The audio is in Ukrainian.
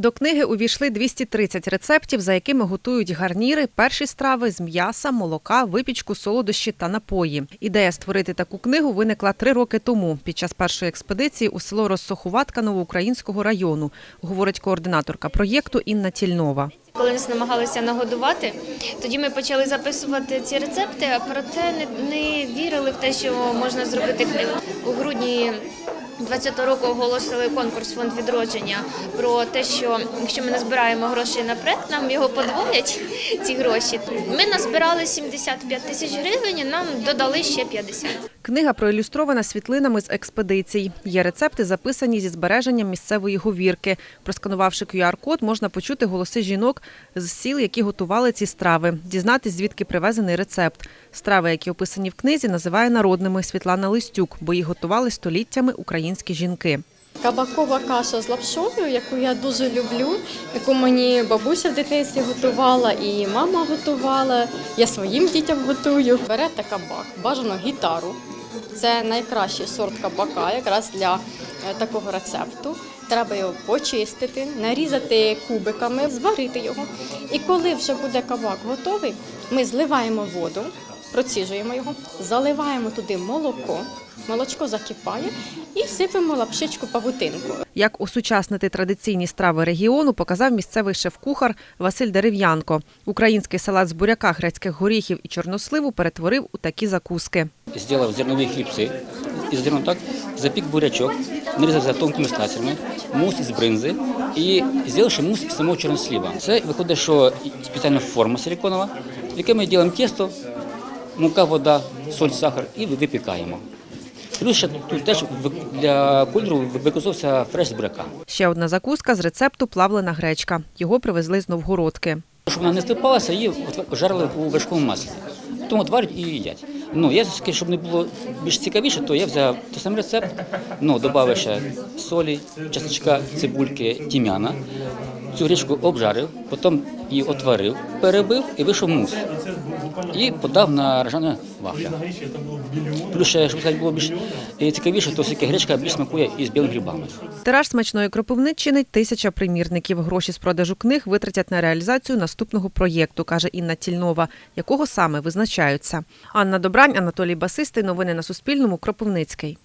До книги увійшли 230 рецептів, за якими готують гарніри, перші страви з м'яса, молока, випічку, солодощі та напої. Ідея створити таку книгу виникла три роки тому під час першої експедиції у село Розсохуватка Новоукраїнського району, говорить координаторка проєкту Інна Тільнова. Коли нас намагалися нагодувати, тоді ми почали записувати ці рецепти, а проте не, не вірили в те, що можна зробити книгу. У грудні 2020 року оголосили конкурс фонд відродження про те, що якщо ми назбираємо гроші на проект, нам його подвоять ці гроші. Ми назбирали 75 тисяч гривень, нам додали ще 50. Книга проілюстрована світлинами з експедицій. Є рецепти, записані зі збереженням місцевої говірки. Просканувавши QR-код, можна почути голоси жінок з сіл, які готували ці страви, дізнатись, звідки привезений рецепт. Страви, які описані в книзі, називає народними Світлана Листюк, бо їх готували століттями українські жінки. Кабакова каша з лапшою, яку я дуже люблю, яку мені бабуся в дитинстві готувала і мама готувала. Я своїм дітям готую. Берете кабак, бажано гітару. Це найкращий сорт кабака, якраз для е, такого рецепту. Треба його почистити, нарізати кубиками, зварити його. І коли вже буде кабак готовий, ми зливаємо воду, проціжуємо його, заливаємо туди молоко. Молочко закипає і сипемо лапшичку павутинку. Як осучаснити традиційні страви регіону, показав місцевий шеф-кухар Василь Дерев'янко. Український салат з буряка, грецьких горіхів і чорносливу перетворив у такі закуски. Сделав зернові хлібці із зерном так, запік бурячок, нарізав за тонкими слайсами, мус із бринзи і зробив ще мус із самого чорносліва. Це виходить, що спеціальна форма силіконова, в якій ми робимо тісто, мука, вода, соль, сахар і випікаємо. Плюс ще тут теж для кольору використовувався фреш з буряка. Ще одна закуска з рецепту плавлена гречка. Його привезли з Новгородки. Щоб вона не стрипалася, її жарили у вершковому маслі. Тому варять і їдять. Ну, я скажу, щоб не було більш цікавіше, то я взяв той самий рецепт, ну, додав ще солі, чесночка, цибульки, тім'яна. Цю гречку обжарив, потім її отварив, перебив і вийшов мус. І подав на ржане вафля. Плюс ще, щоб сказати, було більш е, цікавіше, то все-таки гречка більш смакує із білими грибами. Тираж смачної кропивниччини – тисяча примірників. Гроші з продажу книг витратять на реалізацію наступного проєкту, каже Інна Тільнова, якого саме визначаються. Анна Добрань, Анатолій Басистий. Новини на Суспільному. Кропивницький.